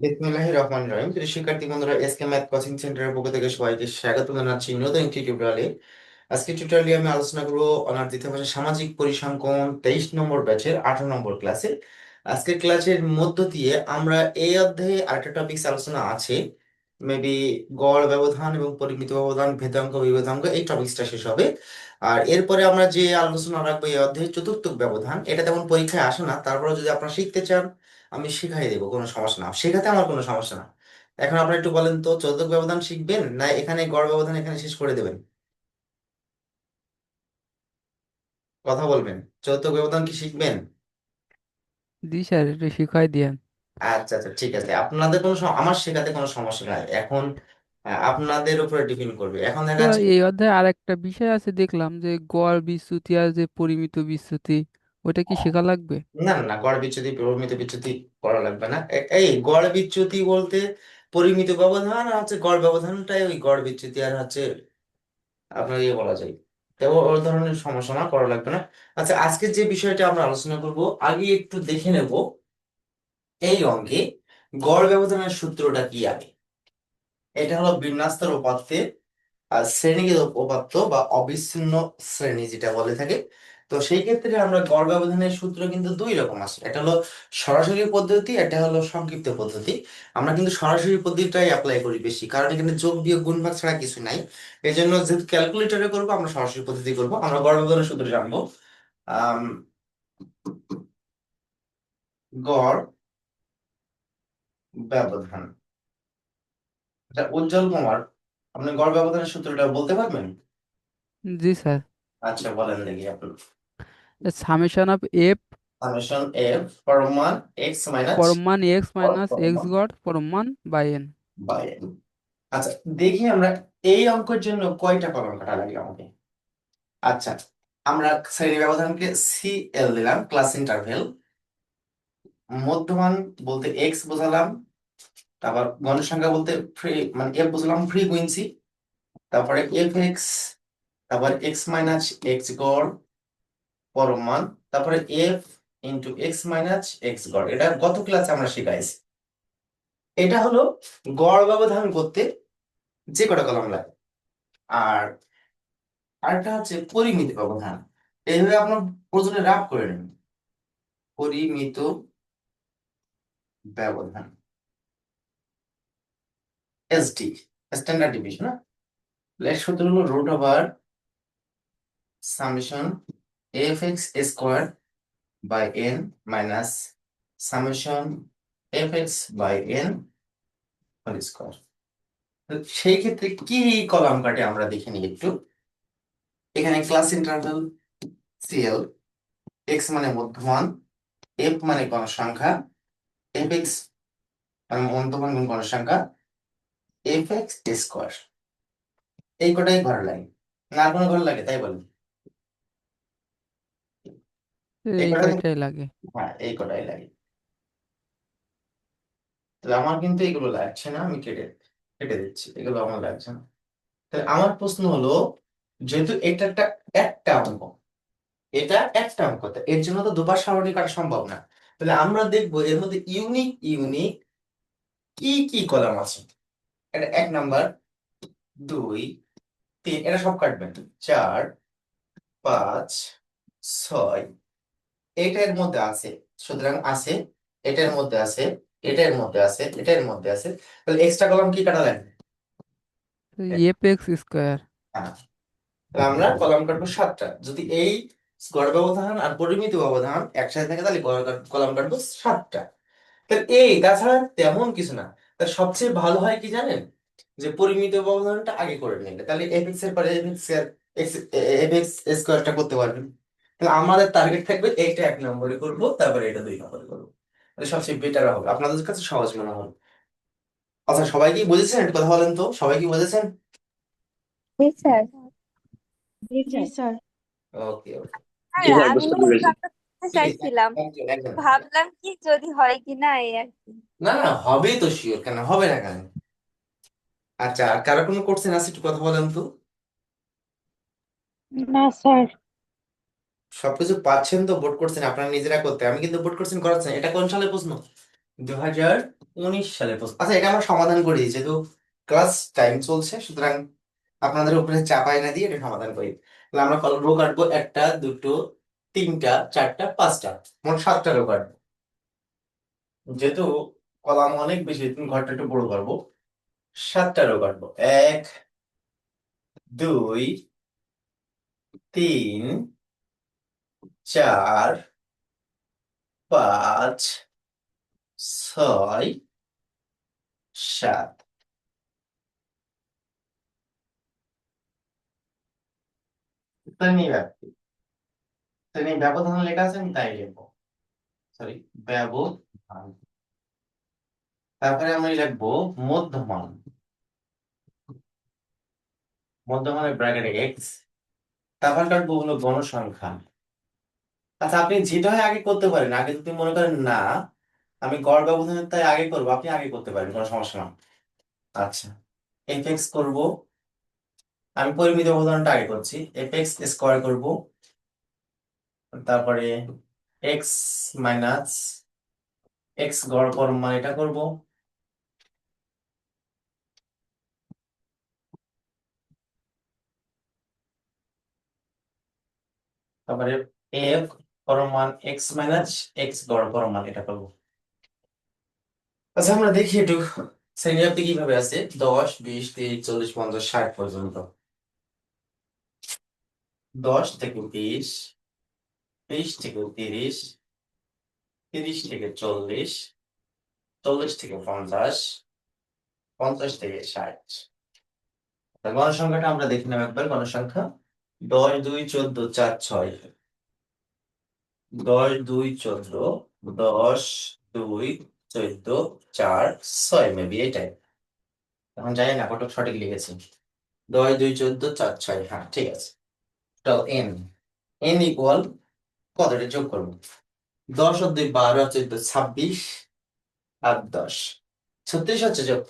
বিসমিল্লাহির রহমানির রহিম। প্রিয় শিক্ষার্থী বন্ধুরা এসকে ম্যাথ কোচিং সেন্টারের পক্ষ থেকে সবাইকে স্বাগত জানাচ্ছি নতুন একটি টিউটোরিয়ালে আজকে টিউটোরিয়ালে আমি আলোচনা করব অনার দ্বিতীয় ভাষা সামাজিক পরিসংখ্যান তেইশ নম্বর ব্যাচের আঠারো নম্বর ক্লাসে আজকের ক্লাসের মধ্য দিয়ে আমরা এই অধ্যায়ে আরেকটা টপিকস আলোচনা আছে। মেবি গড় ব্যবধান এবং পরিমিত ব্যবধান, ভেদাঙ্ক, বিভেদাঙ্ক, এই টপিকসটা শেষ হবে। আর এরপরে আমরা যে আলোচনা রাখব এই অধ্যায়ে চতুর্থ ব্যবধান, এটা তেমন পরীক্ষায় আসে না। তারপরে যদি আপনারা শিখতে চান আমি শিখাই দেবো কোনো সমস্যা না। শেখাতে আমার কোনো সমস্যা না। এখন আপনারা একটু বলেন তো চৌদ্দ ব্যবধান শিখবেন না এখানে গড় ব্যবধান এখানে শেষ করে দেবেন? কথা বলবেন। চৌদ্দ ব্যবধান কি শিখবেন? জি স্যার একটু শিখাই দিয়েন। আচ্ছা আচ্ছা ঠিক আছে। আপনাদের কোনো সম- আমার শেখাতে কোনো সমস্যা নাই। এখন আহ, আপনাদের উপরে ডিপেন্ড করবে। এখন দেখা যাচ্ছে এই অধ্যায়ে আরেকটা বিষয় আছে দেখলাম যে গড় বিচ্যুতি আর যে পরিমিত বিচ্যুতি। ওটা কি শেখা লাগবে? না না গড় বিচ্যুতি পরিমিত বিচ্যুতি করা লাগবে না। এই গড় বিচ্যুতি বলতে পরিমিত ব্যবধান আর হচ্ছে গড় ব্যবধানটাই ওই গড় বিচ্যুতি আর হচ্ছে আপনার ইয়ে বলা যায়। তো ওই ধরনের সমস্যা না করা লাগবে না। আচ্ছা আজকে যে বিষয়টা আমরা আলোচনা করব আগে একটু দেখে নেব এই অঙ্কে গড় ব্যবধানের সূত্রটা কি আগে? এটা হলো বিন্যাস্তার উপাত্তের শ্রেণীগত উপাত্ত বা অবিচ্ছিন্ন শ্রেণি যেটা বলে থাকে, তো সেই ক্ষেত্রে আমরা গড় ব্যবধানের সূত্র কিন্তু দুই রকম আছে। এটা হলো সরাসরি পদ্ধতি এটা হলো সংক্ষিপ্ত পদ্ধতি। আমরা কিন্তু সরাসরি পদ্ধতিটাই অ্যাপ্লাই করি বেশি, কারণ এখানে যোগ বিয়োগ গুণ ভাগ ছাড়া কিছু নাই। এই জন্য যেহেতু ক্যালকুলেটরে করব, আমরা সরাসরি পদ্ধতি করব, আমরা গড় ব্যবধানের সূত্র জানব। গড় ব্যবধান আচ্ছা উজ্জ্বল কুমার আপনি গড় ব্যবধানের সূত্রটা বলতে পারবেন? জি স্যার। আচ্ছা বলেন দেখি আপনি। Summation of F. Summation F পরমান X minus পরমান এক্স মাইনাস এক্স গড় পরমান বাই এন। By N. আচ্ছা দেখি আমরা এই অঙ্কের জন্য কয়টা কলম কাটা লাগে আমাকে? আচ্ছা আমরা শ্রেণি ব্যবধানকে সি এল দিলাম ক্লাস ইন্টারভেল মধ্যমান বলতে এক্স বোঝালাম তারপর গণসংখ্যা বলতে ফ্রি মানে এফ বুঝলাম ফ্রিকুয়েন্সি তারপরে এফ এক্স তারপর এক্স মাইনাস এক্স গড় পরম মান, তারপরে F into X minus X গড়। এটা গত ক্লাসে আমরা শিখাইছি। এটা হলো গড় ব্যবধান করতে যে কটা কলম লাগে। আর আরেকটা হচ্ছে পরিমিত ব্যবধান। এইভাবে আপনার প্রয়োজনে রাফ করে নেন পরিমিত ব্যবধান। এসডি স্ট্যান্ডার্ড ডিভিশন এর সূত্র হলো root over summation F X square by N minus summation F X by N whole square সেই ক্ষেত্রে কি কলাম কাটে আমরা দেখে নিই একটু। এখানে ক্লাস ইন্টারভেল সিএল এক্স মানে মধ্যমান এফ মানে গণসংখ্যা এফ এক্স মানে মধ্যমান গুণ গণসংখ্যা এফ এক্স স্কোয়ার এই কটাই ঘর লাগে না কোনো ঘর লাগে তাই বলেন এই কটাই লাগে। হ্যাঁ এই কটাই লাগে। তাহলে আমার কিন্তু এগুলো লাগছে না আমি কেটে কেটে দিচ্ছি এগুলো আমার লাগছে না। তাহলে আমার প্রশ্ন হলো যেহেতু এটা একটা একটা অঙ্ক এটা একটা অঙ্ক এর জন্য তো দুবার সারণী কাটা সম্ভব না। তাহলে আমরা দেখব এর মধ্যে ইউনিক ইউনিক কি কি কলাম আছে? এটা এক নাম্বার দুই তিন এটা সব কাটবেন। চার পাঁচ ছয় এটার মধ্যে আছে সুতরাং আছে এটার মধ্যে আছে এটার মধ্যে আছে এটার মধ্যে আছে। তাহলে এক্সট্রা কলাম কি কাটা লাগবে? এফ এক্স স্কোয়ার তাহলে আমরা কলাম কাটবো সাতটা। যদি এই গড় ব্যবধান আর পরিমিত ব্যবধান একসাথে থাকে তাহলে কলাম কাটবো সাতটা। তাহলে এই তাছাড়া তেমন কিছু না। সবচেয়ে ভালো হয় কি জানেন? যে পরিমিত ব্যবধানটা আগে করে নিলে তাহলে এফ এক্সের পরে এফ এক্সের এক্স এফ এক্স স্কোয়ারটা করতে পারবেন। তাহলে আমাদের টার্গেট থাকবে এইটা এক নম্বরে করব তারপরে এটা দুই নম্বরে করব। তাহলে সবচেয়ে বেটার হবে। আপনাদের কাছে সহজ মনে হবে আচ্ছা সবাই কি বুঝেছেন? একটু কথা বলেন তো। সবাই কি বুঝেছেন? জি স্যার। জি জি স্যার স্যার ওকে ওকে চাইছিলাম। ভাবলাম কি যদি হয় কিনা এই আর কি। না না হবেই তো শিওর কেন হবে না কেন? আচ্ছা আর কারও কোনো কোশ্চেন আছে একটু কথা বলেন তো? না স্যার সবকিছু পাচ্ছেন তো বোর্ড কোশ্চেন আপনারা নিজেরা করতে। আমি কিন্তু বোর্ড কোশ্চেন করাচ্ছি না। এটা কোন সালের প্রশ্ন? দু হাজার উনিশ সালে প্রশ্ন। আচ্ছা এটা আমরা সমাধান করে যেহেতু ক্লাস টাইম চলছে সুতরাং আপনাদের উপরে চাপাই না দিয়ে এটা সমাধান করি। তাহলে আমরা কল রো কাটবো একটা দুটো তিনটা চারটা পাঁচটা। মোট সাতটা রো কাটবো যেহেতু কলাম অনেক বেশি তুমি ঘরটা একটু বড় করব। সাতটা রো কাটবো এক দুই তিন চার পাঁচ ছয় সাত। ব্যাপ্তি শ্রেণি ব্যবধান লেখা আছে আমি তাই লিখব। সরি ব্যবধান। তারপরে আমি লিখব মধ্যমান। মধ্যমানের ব্র্যাকেটে এক্স তারপর কাটবো হলো গণসংখ্যা। আচ্ছা আপনি যেটা হয় আগে করতে পারেন। আগে যদি মনে করেন না, আমি গড় ব্যবধানের তাই আগে করব, আপনি আগে করতে পারেন, কোনো সমস্যা না। আচ্ছা এফ এক্স করব। আমি পরিমিত ব্যবধানটা আগে করছি। এফ এক্স স্কোয়ার করব। তারপরে এক্স মাইনাস এক্স গড় পরমান এটা করব। তারপরে এফ পরমান এক্স মাইনাস এক্স গড় পরমান এটা করব। আচ্ছা আমরা দেখি একটু শ্রেণি আপনি কীভাবে আছে। দশ, বিশ, তিরিশ, চল্লিশ, পঞ্চাশ, ষাট পর্যন্ত। দশ থেকে বিশ বিশ থেকে তিরিশ তিরিশ থেকে চল্লিশ চল্লিশ থেকে পঞ্চাশ পঞ্চাশ থেকে ষাট। গণসংখ্যাটা আমরা দেখে নেব একবার, গণসংখ্যা। দশ, দুই, চোদ্দ, চার, ছয়। দশ, দুই, চোদ্দ, দশ, দুই, চোদ্দ, চার, ছয়, মেবি এটাই। এখন জানি না কত সঠিক লিখেছি। দশ, দুই, চোদ্দ, চার, ছয় হ্যাঁ ঠিক আছে। এন এন ইকুয়াল কতটা যোগ করব। দশ আর দুই বারো আর চোদ্দ ছাব্বিশ আর দশ। ছত্রিশ হচ্ছে যোগ।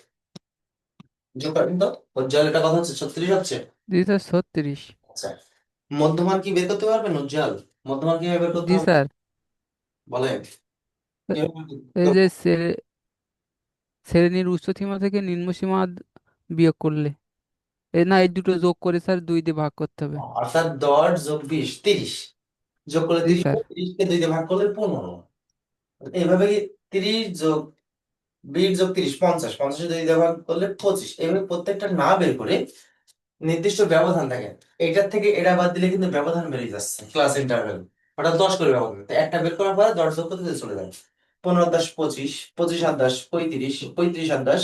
যোগ করেন তো? উজ্জ্বল এটা কথা হচ্ছে ছত্রিশ হচ্ছে? জি স্যার ছত্রিশ। আচ্ছা। মধ্যমান কি বের করতে পারবেন? উজ্জ্বল মধ্যমান কীভাবে বের করতে জি হবে? স্যার। বলেন। এই যে শ্রে- শ্রেণির উচ্চ সীমা থেকে নিম্ন সীমা বিয়োগ করলে। এ না এই দুটো যোগ করে স্যার দুই দিয়ে ভাগ করতে হবে। অর্থাৎ দশ যোগ বিশ তিরিশ। যোগ করলে তিরিশ তিরিশকে দুই দিয়ে ভাগ করলে পনেরো। এইভাবে কি তিরিশ যোগ বিশ যোগ তিরিশ পঞ্চাশ পঞ্চাশ দুই দিয়ে ভাগ করলে পঁচিশ। এইভাবে প্রত্যেকটা না বের করে নির্দিষ্ট ব্যবধান থাকে। এটার থেকে এটা বাদ দিলে কিন্তু ব্যবধান বেড়ে যাচ্ছে ক্লাস ইন্টারভেল ওটা দশ করে ব্যবধান একটা বের করার পরে দশ যোগ করতে চলে যায়। পনেরো দশ পঁচিশ পঁচিশ আর দশ পঁয়ত্রিশ পঁয়ত্রিশ আর দশ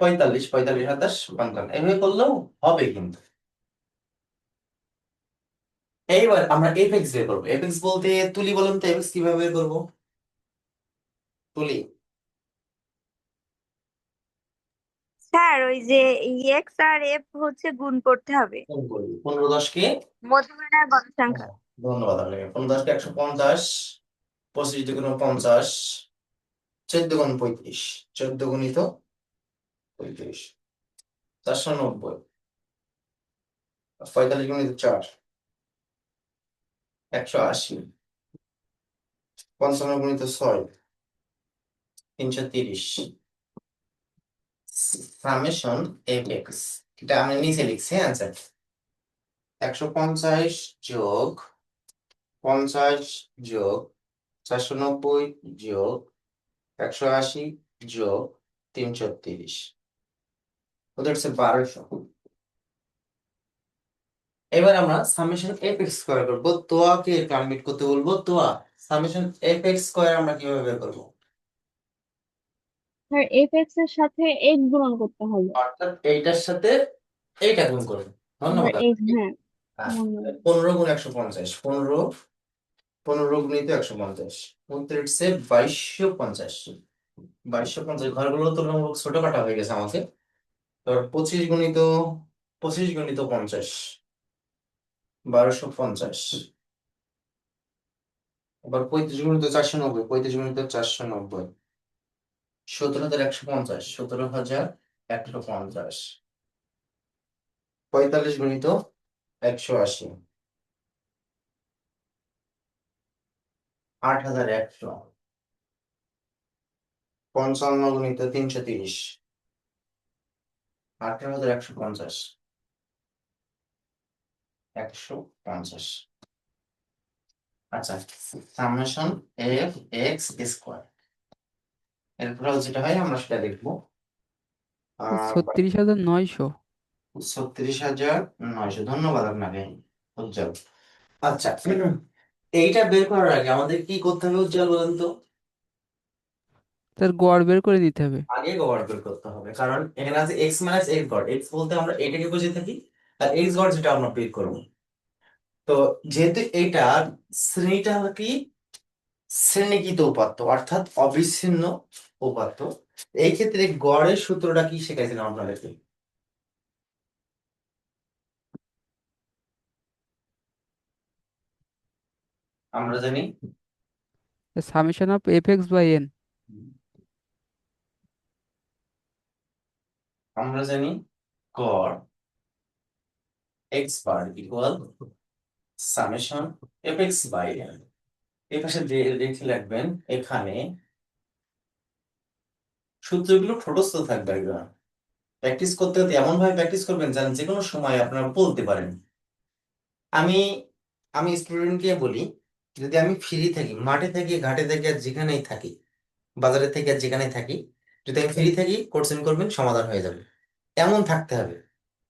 পঁয়তাল্লিশ পঁয়তাল্লিশ আর দশ পঞ্চান্ন এভাবে করলেও হবে কিন্তু। এইবার আমরা এফএক্স বের করব। এফএক্স বলতে তুলি বলুন তো এফএক্স কীভাবে বের করব? তুলি। স্যার ওই যে এক্স আর এফ হচ্ছে গুণ করতে হবে। করবি। পনেরো দশকে? মধ্যমান আর গণসংখ্যা। ধন্যবাদ আপনাকে। পনেরো দশকে একশো পঞ্চাশ পঁচিশ দুগুণ পঞ্চাশ চোদ্দ গুণ পঁয়ত্রিশ। চোদ্দ গুণিত পঁয়ত্রিশ। চারশো নব্বই। পঁয়তাল্লিশ গুণিত চার। একশো আশি। পঞ্চান্ন গুণিত ছয়, তিনশো তিরিশ। Summation F X. এটা আমি নিচে লিখছি অ্যান্সার একশো পঞ্চাশ যোগ পঞ্চাশ যোগ চারশো নব্বই যোগ একশো আশি যোগ তিনশো তিরিশ। ওদের হচ্ছে বারোশো। এবার আমরা সামেশন এফ এক্স স্কোয়ার করব। তোয়াকে কমপ্লিট করতে বলব। তোয়া সামেশন এফ এক্স স্কোয়ার আমরা কীভাবে বের করব? স্যার এফ এক্সের সাথে এক্স গুণন করতে হবে। অর্থাৎ এইটার সাথে এইটা গুণ করবে ধন্যবাদ। হ্যাঁ হ্যাঁ, পনেরো গুণ একশো পঞ্চাশ। পনেরো পনেরো গুণিত একশো পঞ্চাশ। হচ্ছে বাইশশো পঞ্চাশ। বাইশশো পঞ্চাশ ঘরগুলো তুলনামূলক ছোট কাটা হয়ে গেছে আমাকে। এবার পঁচিশ গুণিত পঁচিশ গুণিত পঞ্চাশ। বারোশো পঞ্চাশ। এবার পঁয়ত্রিশ গুণিত চারশো নব্বই, পঁয়ত্রিশ গুণিত চারশো নব্বই। সতেরো হাজার একশো পঞ্চাশ সতেরো হাজার একশো পঞ্চাশ। পঁয়তাল্লিশ গুণিত একশো আশি। আট হাজার একশো। পঞ্চান্ন গুণিত তিনশো তিরিশ। আঠারো হাজার একশো পঞ্চাশ। একশো পঞ্চাশ। আচ্ছা সামেশন এফ এক্স স্কোয়ার এরপরে যেটা হয় আমরা সেটা দেখব। ছত্রিশ হাজার নয়শো। ছত্রিশ হাজার নয়শো। ধন্যবাদ আপনাকে উজ্জ্বল। আচ্ছা এইটা বের করার আগে আমাদের কি করতে হবে উজ্জ্বল বলেন তো? তার গড় বের করে নিতে হবে। আগে গড় বের করতে হবে কারণ এখানে আছে এক্স মাইনাস এক্স গড়। এক্স বলতে আমরা এটাকে বুঝে থাকি আর এক্স গড় যেটা আমরা বের করব। তো যেহেতু এটা শ্রেণীটা হলো কি? শ্রেণীকৃত উপাত্ত অর্থাৎ অবিচ্ছিন্ন উপাত্ত। এই ক্ষেত্রে গড়ের সূত্রটা কি শেখাইছিলাম আপনাদেরকে? আমরা জানি summation of F X by N আমরা জানি গড় X bar equal summation F X by N এই পাশে লিখে রাখবেন এখানে সূত্রগুলো ঠোঁটস্থ থাকবে প্র্যাকটিস করতে করতে এমন ভাবে প্র্যাকটিস করবেন যেন যে কোনো সময় আপনারা বলতে পারেন। আমি আমি স্টুডেন্টকে বলি, যদি আমি ফ্রি থাকি, মাঠে থাকি, ঘাটে থাকি, আর যেখানেই থাকি, বাজারে থেকে, আর যেখানেই থাকি, যদি আমি ফ্রি থাকি কোশ্চেন করবেন, সমাধান হয়ে যাবে। এমন থাকতে হবে।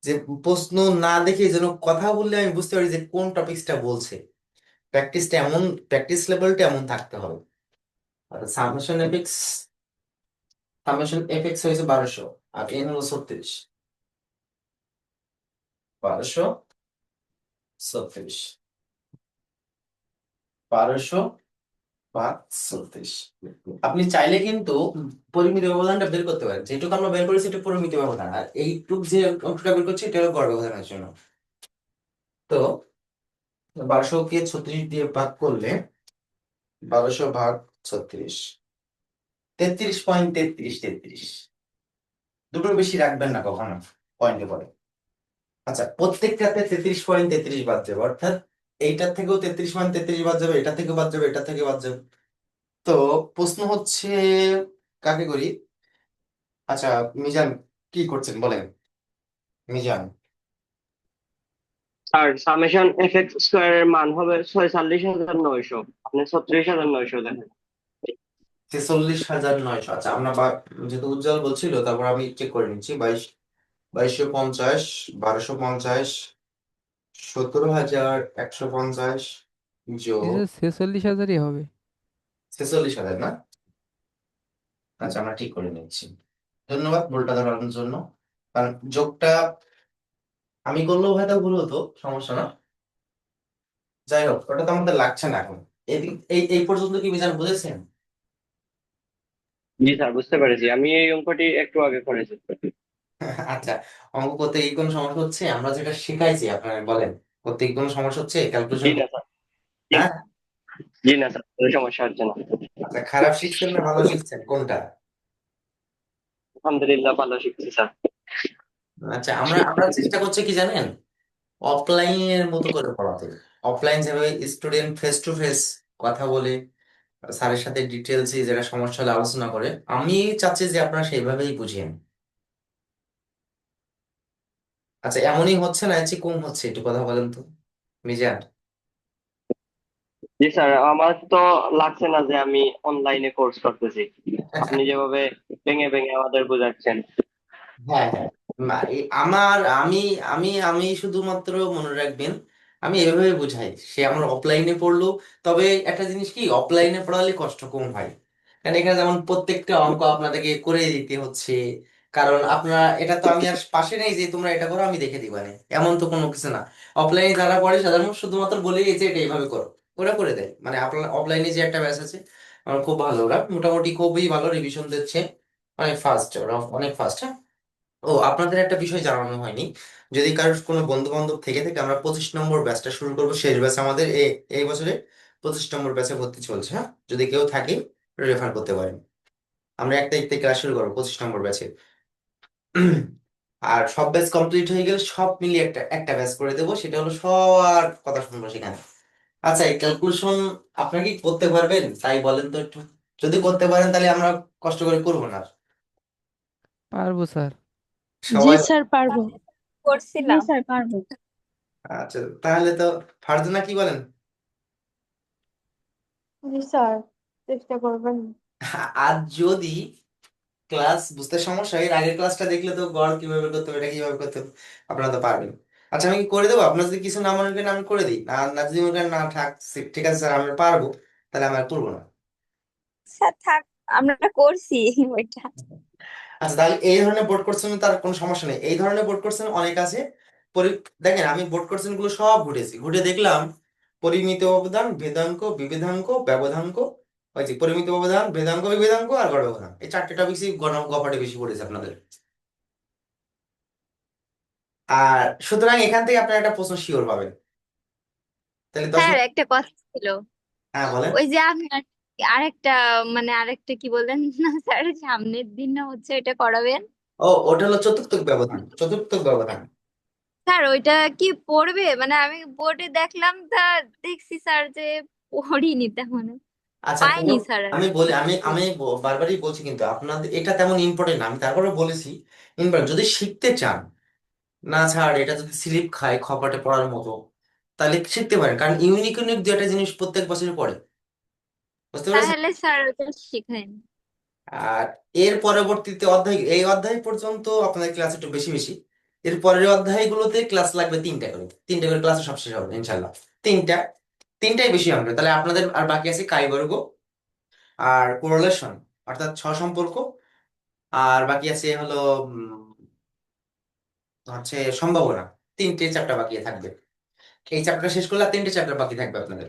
যে প্রশ্ন না দেখে যেন কথা বললে আমি বুঝতে পারি যে কোন টপিকসটা বলছে। প্র্যাকটিসটা এমন প্র্যাকটিস লেভেলটা এমন থাকতে হবে। আচ্ছা সামেশন এফএক্স সামেশন এফএক্স হয়েছে বারোশো, আর এন হলো ছত্রিশ। বারোশো ছত্রিশ। বারোশো বা ছত্রিশ আপনি চাইলে কিন্তু পরিমিত ব্যবধানটা বের করতে পারেন। যেটুকু আমরা বের করেছি এটা পরিমিত ব্যবধান। আর এইটুক যে অংশটা বের করছি এটা হলো গড় ব্যবধানের জন্য। তো বারোশো কে ছত্রিশ দিয়ে ভাগ করলে বারোশো ভাগ ছত্রিশ। তেত্রিশ পয়েন্ট তেত্রিশ তেত্রিশ। দুটোর বেশি রাখবেন না কখনো পয়েন্টে পরে আচ্ছা প্রত্যেকটাতে তেত্রিশ পয়েন্ট তেত্রিশ বাদ যাবে অর্থাৎ এইটার থেকেও তেত্রিশ মান তেত্রিশ বাদ যাবে এটা থেকে বাদ যাবে এটা থেকে বাদ যাবে। তো প্রশ্ন হচ্ছে কাকে করি? আচ্ছা মিজান কি করছেন? বলেন। মিজান। আর সামেশন এফ এক্স স্কোয়ারের মান হবে ছয়চল্লিশ হাজার নয়শো। আপনি ছত্রিশ হাজার নয়শো দেখেন। ছেচল্লিশ হাজার নয়শো। আচ্ছা আমরা যেহেতু উজ্জ্বল বলছিল তারপর আমি চেক করে নিচ্ছি। বাইশ বাইশশো পঞ্চাশ বারোশো পঞ্চাশ সতেরো হাজার একশো পঞ্চাশ যোগ ছেচল্লিশ হাজারই হবে। ছেচল্লিশ হাজার না? আচ্ছা আমরা ঠিক করে নিচ্ছি। ধন্যবাদ ভুলটা ধরার জন্য। কারণ যোগটা আমি করলেও হয়তো ভুল হতো সমস্যা না। যাই হোক ওটা তো আমাদের লাগছে না এখন। এই এই পর্যন্ত কি মিজান বুঝেছেন? জি স্যার বুঝতে পেরেছি। আমি এই অঙ্কটি একটু আগে করেছি। আচ্ছা অঙ্ক করতে কি কোনো সমস্যা হচ্ছে? আমরা যেটা শিখাইছি আপনারা বলেন করতে কি কোনো সমস্যা হচ্ছে জি ক্যালকুলেশন না স্যার। হ্যাঁ? জি না স্যার কোনো সমস্যা হচ্ছে না। আচ্ছা খারাপ শিখছেন না ভালো শিখছেন? কোনটা? আলহামদুলিল্লাহ ভালো শিখছি স্যার। আচ্ছা আমরা আমরা চেষ্টা করছি কি জানেন? অফলাইনের মতো করে পড়াতে। অফলাইন যেভাবে স্টুডেন্ট ফেস টু ফেস কথা বলে স্যারের সাথে ডিটেলসে যেটা সমস্যা হলে আলোচনা করে আমি চাচ্ছি যে আপনারা সেইভাবেই বুঝিয়েন আচ্ছা এমনই হচ্ছে না যে কম হচ্ছে? একটু কথা বলেন তো। মিজান। জি স্যার আমার তো লাগছে না যে আমি অনলাইনে কোর্স করতেছি। আপনি যেভাবে ভেঙে ভেঙে আমাদের বোঝাচ্ছেন। হ্যাঁ হ্যাঁ। আমার আমি আমি আমি শুধুমাত্র মনে রাখবেন আমি এভাবে বুঝাই। সে আমার অফলাইনে পড়ল তবে একটা জিনিস কি অফলাইনে পড়ালে কষ্ট কম হয়। কারণ এখানে যেমন প্রত্যেকটা অঙ্ক আপনাদেরকে করে দিতে হচ্ছে। কারণ আপনারা, এটা তো আমি আর পাশে নেই যে তোমরা এটা করো, আমি দেখে দিবানে এমন তো কোনো কিছু না। অফলাইনে যারা পড়ে সাধারণত শুধুমাত্র বলে যে এটা এইভাবে করো। ওরা করে দেয়। মানে আপনার অফলাইনে যে একটা ব্যাচ আছে, আমার খুব ভালো। ওরা মোটামুটি খুবই ভালো রিভিশন দিচ্ছে। অনেক ফাস্ট ওরা অনেক ফাস্ট হ্যাঁ? ও, আপনাদের একটা বিষয় জানানো হয়নি। যদি কারোর কোনো বন্ধু বান্ধব থেকে থাকে, আমরা পঁচিশ নম্বর ব্যাচটা শুরু করব। শেষ ব্যাচ আমাদের এই এই বছরে পঁচিশ নম্বর ব্যাচে ভর্তি চলছে হ্যাঁ? যদি কেউ থাকে রেফার করতে পারেন। আমরা এক তারিখ থেকে ক্লাস শুরু করব, পঁচিশ নম্বর ব্যাচে আর সব ব্যাচ কমপ্লিট হয়ে গেলে সব মিলিয়ে একটা একটা ব্যাচ করে দেবো সেটা হলো সবার কথা শুনব সেখানে। আচ্ছা এই ক্যালকুলেশন আপনারা কি করতে পারবেন? তাই বলেন তো একটু। যদি করতে পারেন তাহলে আমরা কষ্ট করে করব না। পারব স্যার। জি সবাই স্যার পারব। জি করছিলাম স্যার পারব। আচ্ছা তাহলে তো ফারজানা কি বলেন? জি স্যার চেষ্টা করবেন। আর যদি ক্লাস বুঝতে সমস্যা? এর আগের ক্লাসটা দেখলে তো গড় কীভাবে করতে হবে এটা কীভাবে করতে হবে? আপনারা তো পারবেন। আচ্ছা আমি কি করে দেবো? আপনার যদি কিছু না মনে করেন আমি করে দিই। না না যদি মনে করেন না থাক ঠিক আছে স্যার আমরা পারব তাহলে আমরা করব না। স্যার থাক আমরা করছি ওইটা। আচ্ছা তাহলে এই ধরনের বোর্ড কোশ্চেন তার কোনো সমস্যা নেই। এই ধরনের বোর্ড কোশ্চেন অনেক আছে। দেখেন আমি বোর্ড কোশ্চেনগুলো সব ঘুরেছি। ঘুরে দেখলাম পরিমিত ব্যবধান ভেদাঙ্ক বিভেদাঙ্ক ব্যবধাঙ্ক ওই যে পরিমিত ব্যবধান ভেদাঙ্ক বিভেদাঙ্ক আর গড় ব্যবধান। এই চারটে টপিকসই গপাটে বেশি পড়েছে আপনাদের। আর সুতরাং এখান থেকে আপনারা একটা প্রশ্ন শিওর পাবেন। তাহলে স্যার একটা কথা ছিল। হ্যাঁ বলেন। ওই যে আপনার আরেকটা মানে আরেকটা কি বললেন? না স্যার সামনের দিন না হচ্ছে এটা করাবেন। ও ওটা হলো চতুর্থক ব্যবধান চতুর্থক ব্যবধান। স্যার ওইটা কি পড়বে? মানে আমি বোর্ডে দেখলাম তা দেখছি স্যার যে পড়িনি তেমন। আচ্ছা পাইনি স্যার আমি বলি আমি আমি ব- বারবারই বলছি কিন্তু আপনাদের এটা তেমন ইম্পর্টেন্ট না। আমি তারপরে বলেছি ইম্পর্টেন্ট যদি শিখতে চান না ছাড় এটা যদি স্লিপ খায় খপাটে পড়ার মতো তাহলে শিখতে পারেন। কারণ ইউনিক ইউনিক দু একটা জিনিস প্রত্যেক বছরই পড়ে। বুঝতে পেরেছেন? তাহলে স্যার ওটা আর এর পরবর্তীতে অধ্যায় এই অধ্যায় পর্যন্ত আপনাদের ক্লাস একটু বেশি বেশি। এর পরের অধ্যায়গুলোতে ক্লাস লাগবে তিনটা করে। তিনটা করে ক্লাস সব শেষ হবে ইনশাল্লাহ তিনটা। তিনটাই বেশি হবে। তাহলে আপনাদের আর বাকি আছে কাই বর্গ আর কোরিলেশন অর্থাৎ ছ সম্পর্ক। আর বাকি আছে হলো হচ্ছে সম্ভাবনা। তিনটে চ্যাপ্টার বাকি থাকবে। এই চ্যাপ্টার শেষ করলে তিনটে চ্যাপ্টার বাকি থাকবে আপনাদের।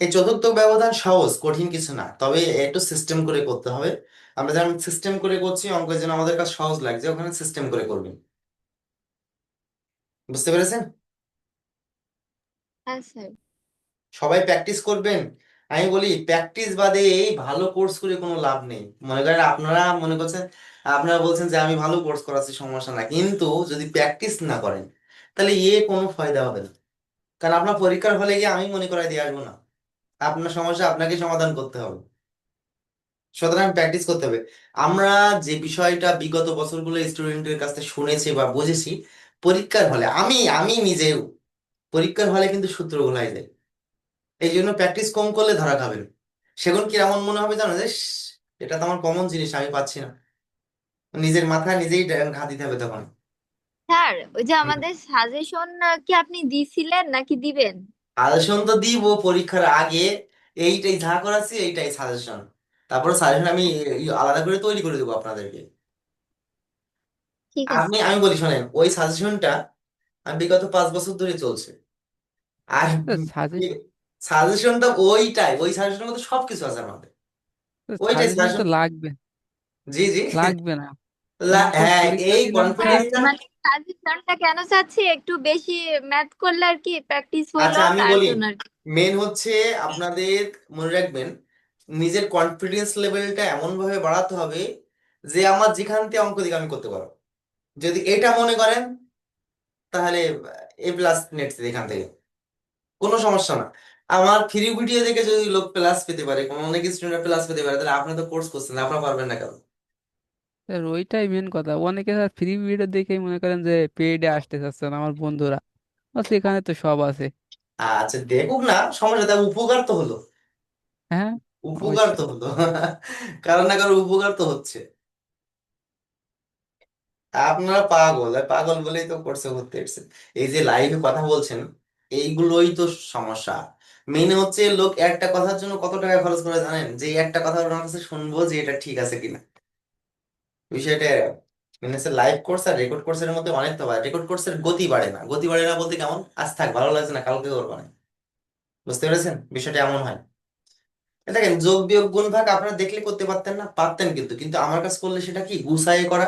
এই চতুর্থ ব্যবধান সহজ, কঠিন কিছু না। তবে একটু সিস্টেম করে করতে হবে। আমরা যেমন সিস্টেম করে করছি অঙ্কের যেন আমাদের কাছে সহজ লাগছে, ওখানে সিস্টেম করে করবেন। বুঝতে পেরেছেন? হ্যাঁ স্যার। সবাই প্র্যাকটিস করবেন। আমি বলি প্র্যাকটিস বাদে এই ভালো কোর্স করে কোনো লাভ নেই। মনে করেন আপনারা মনে করছেন আপনারা বলছেন যে আমি ভালো কোর্স করাচ্ছি সমস্যা না কিন্তু যদি প্র্যাকটিস না করেন তাহলে এ কোনো ফায়দা হবে না। কারণ আপনার পরীক্ষার হলে গিয়ে আমি মনে করাই দিয়ে আসব না। আপনার সমস্যা আপনাকে সমাধান করতে হবে। সুতরাং প্র্যাকটিস করতে হবে। আমরা যে বিষয়টা বিগত বছরগুলো স্টুডেন্টের কাছ থেকে শুনেছি বা বুঝেছি পরীক্ষার হলে আমি আমি নিজেও পরীক্ষার হলে কিন্তু সূত্র ভুলাই যায়। এই জন্য প্র্যাকটিস কম করলে ধরা খাবেন সেখন কি এমন মনে হবে জানো যে এটা তো আমার কমন জিনিস আমি পাচ্ছি না। নিজের মাথায় নিজেই ঘা দিতে হবে তখন। স্যার ওই যে আমাদের সাজেশন কি আপনি দিছিলেন নাকি দিবেন? সাজেশন তো দিব পরীক্ষার আগে এইটাই যা করাচ্ছি এইটাই সাজেশন তারপরে সাজেশন আমি আলাদা করে তৈরি করে দেবো আপনাদেরকে। ঠিক আছে। আপনি আমি বলি শোনেন ওই সাজেশনটা আমি বিগত পাঁচ বছর ধরে চলছে। আর সাজেশন সাজেশনটা ওইটাই ওই সাজেশনের মধ্যে সবকিছু আছে আমাদের। ওইটাই সাজেশন তো সাজেশন লাগবে। জি জি। লাগবে না। লা- হ্যাঁ পরীক্ষা এই দিলাম কনফিডেন্সটা মানে সাজেশনটা কেন চাচ্ছি? একটু বেশি ম্যাথ করলে আর কি প্র্যাকটিস হলো আচ্ছা আমি তার বলি জন্য আর কি। মেন হচ্ছে আপনাদের মনে রাখবেন নিজের কনফিডেন্স লেভেলটা এমন ভাবে বাড়াতে হবে যে আমার যেখান থেকে অঙ্ক দিকে আমি করতে পারব। যদি এটা মনে করেন তাহলে এ প্লাস নেট এখান থেকে। কোনো সমস্যা না। আমার ফ্রি ভিডিও দেখে যদি লোক প্লাস পেতে পারে কোনো অনেক স্টুডেন্ট প্লাস পেতে পারে তাহলে আপনি তো কোর্স করছেন আপনারা পারবেন না কেন? স্যার ওইটাই মেন কথা। অনেকে স্যার ফ্রি ভিডিও দেখেই মনে করেন যে পেইডে আসতে চাচ্ছে না আমার বন্ধুরা। বলছে এখানে তো সব আছে। আচ্ছা দেখুক না সমস্যা তার উপকার তো হলো। হ্যাঁ উপকার তো হলো। কারণ না কারও উপকার তো হচ্ছে। আপনারা পাগল পাগল বলেই তো কোর্সে করতে হচ্ছে এই যে লাইভে কথা বলছেন, এইগুলোই তো সমস্যা। মেনে হচ্ছে লোক একটা কথার জন্য কত টাকা খরচ করে জানেন? যে একটা কথা ওনার কাছে শুনব যে এটা ঠিক আছে কিনা। বিষয়টা মেনে হচ্ছে লাইভ কোর্স আর রেকর্ড কোর্সের মধ্যে অনেক তফাৎ রেকর্ড কোর্সের গতি বাড়ে না। গতি বাড়ে না বলতে কেমন? আজ থাক, ভালো লাগছে না, কালকে করব না। বুঝতে পেরেছেন? বিষয়টা এমন হয়। দেখেন, যোগ বিয়োগ গুণ ভাগ আপনারা দেখলে করতে পারতেন না, পারতেন কিন্তু। কিন্তু আমার কাছে করলে সেটা কি? গুছাই করা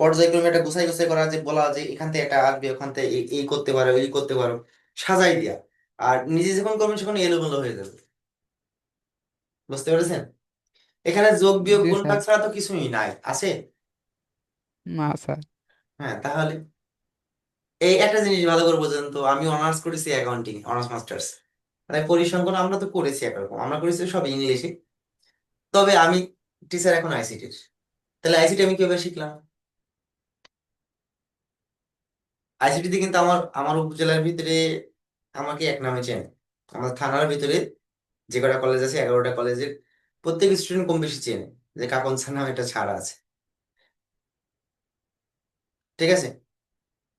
পর্যায়ক্রমে এটা গুছাই গুছাই করা যে বলা যে এখান থেকে এটা আসবে ওখান থেকে এই করতে পারো এই করতে পারো সাজাই দেয়া। আর নিজে যখন করবেন সেখানে এলোমেলো হয়ে যাবে। বুঝতে পেরেছেন? এখানে যোগ বিয়োগ জি গুণ স্যার। ভাগ ছাড়া তো কিছুই নাই আছে? না স্যার। হ্যাঁ তাহলে এই একটা জিনিস ভালো করে বোঝেন তো আমি অনার্স করেছি অ্যাকাউন্টিং অনার্স মাস্টার্স। মানে পরিসংখ্যান আমরা তো করেছি একরকম আমরা করেছি সব ইংলিশে। তবে আমি টিচার এখন আইসিটির। তাহলে আইসিটি আমি কীভাবে শিখলাম? আইসিটিতে কিন্তু আমার আমার উপজেলার ভিতরে আমাকে এক নামে চেনে। আমার থানার ভিতরে যে কটা কলেজ আছে, এগারোটা কলেজের প্রত্যেক স্টুডেন্ট কম বেশি চেনে যে কাপন স্যার নামে একটা ছাড় আছে। ঠিক আছে?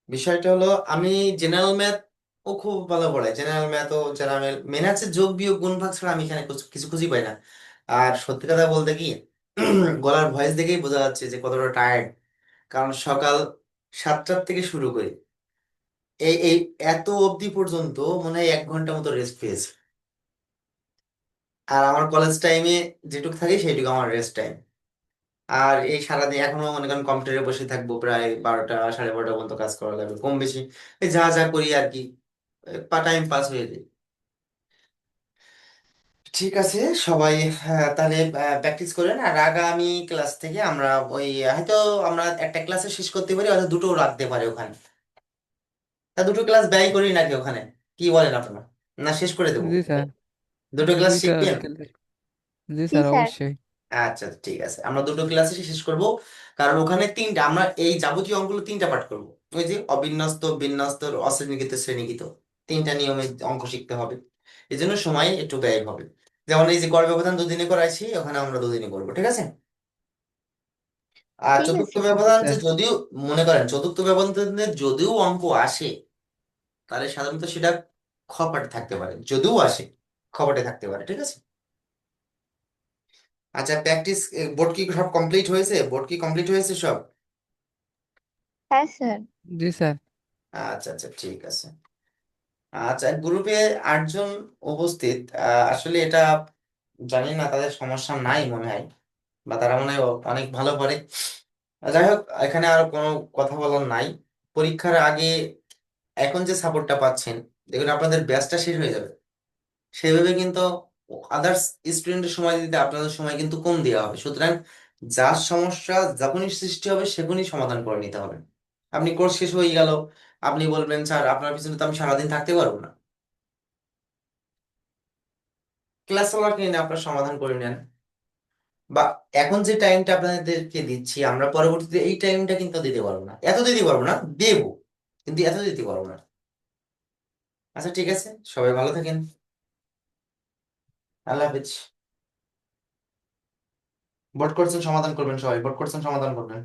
বিষয়টা হলো আমি জেনারেল ম্যাথ ও খুব ভালো পড়ায়। জেনারেল ম্যাথ ও জেনারেল মেন আছে যোগ বিয়োগ গুণ ভাগ ছাড়া আমি এখানে কিছু খুঁজেই পাই না। আর সত্যি কথা বলতে কি, গলার ভয়েস দেখেই বোঝা যাচ্ছে যে কতটা টায়ার্ড কারণ সকাল সাতটার থেকে শুরু করে এই এই এত অবধি পর্যন্ত মনে হয় এক ঘণ্টা মতো রেস্ট পেয়েছে। আর আমার কলেজ টাইমে যেটুকু থাকে সেইটুকু আমার রেস্ট টাইম আর এই সারাদিন এখনও মনে করেন কম্পিউটারে বসে থাকব প্রায় বারোটা সাড়ে বারোটা পর্যন্ত কাজ করা লাগবে কম বেশি। যা যা করি আর কি টাইম পাস হয়ে যায়। ঠিক আছে সবাই হ্যাঁ, তাহলে প্র্যাকটিস করেন। আর আগামী ক্লাস থেকে আমরা ওই হয়তো আমরা একটা ক্লাসে শেষ করতে পারি হয়তো দুটো রাখতে পারি ওখানে। তা দুটো ক্লাস ব্যয় করি নাকি ওখানে? কি বলেন আপনারা? না শেষ করে দেবো। জি স্যার। দুটো ক্লাস দুইটা শিখবেন? জি জি স্যার স্যার। অবশ্যই। আচ্ছা ঠিক আছে। আমরা দুটো ক্লাসে শেষ করব। কারণ ওখানে তিনটা আমরা এই যাবতীয় অঙ্কগুলো তিনটা পাঠ করব। ওই যে অবিন্যস্ত বিন্যস্ত অশ্রেণীকৃত শ্রেণীকৃত। তিনটা নিয়মে অঙ্ক শিখতে হবে। এই জন্য সময় একটু ব্যয় হবে। যেমন এই যে গড় ব্যবধান দুদিনে করাইছি ওখানে আমরা দুদিনে করব ঠিক আছে? আর ঠিক চতুর্থ আছে। ব্যবধান যে স্যার যদিও মনে করেন চতুর্থ ব্যবধানে যদিও অঙ্ক আসে তাহলে সাধারণত সেটা খপাটে থাকতে পারে যদিও আসে খপাটে থাকতে পারে ঠিক আছে? আচ্ছা প্র্যাকটিস বোর্ড কি সব কমপ্লিট হয়েছে? বোর্ড কি কমপ্লিট হয়েছে সব? হ্যাঁ স্যার। জি স্যার। আচ্ছা আচ্ছা ঠিক আছে। আচ্ছা গ্রুপে আটজন উপস্থিত আহ, আসলে এটা জানি না তাদের সমস্যা নাই মনে হয় বা তারা মনে হয় অনেক ভালো পারে। যাই হোক এখানে আর কোনো কথা বলার নাই। পরীক্ষার আগে এখন যে সাপোর্টটা পাচ্ছেন, দেখুন আপনাদের ব্যাচটা শেষ হয়ে যাবে। সেভাবে কিন্তু আদার্স স্টুডেন্টের সময় দিতে আপনাদের সময় কিন্তু কম দেওয়া হবে। সুতরাং যার সমস্যা যখনই সৃষ্টি হবে, সেখনই সমাধান করে নিতে হবে। আপনি কোর্স শেষ হয়ে গেল, আপনি বলবেন, স্যার, আপনার পিছনে তো আমি সারাদিন থাকতে পারব না। ক্লাস ওয়ার্ক নিয়ে আপনার সমাধান করে নেন। বা এখন যে টাইমটা আপনাদেরকে দিচ্ছি, আমরা পরবর্তীতে এই টাইমটা কিন্তু দিতে পারব না। এত দিতে পারব না, দেবো। কিন্তু এত দিতে পারব না। আচ্ছা ঠিক আছে। সবাই ভালো থাকেন। আল্লাহ হাফিজ। ভোট কোশ্চেন সমাধান করবেন সবাই। ভোট কোশ্চেন সমাধান করবেন।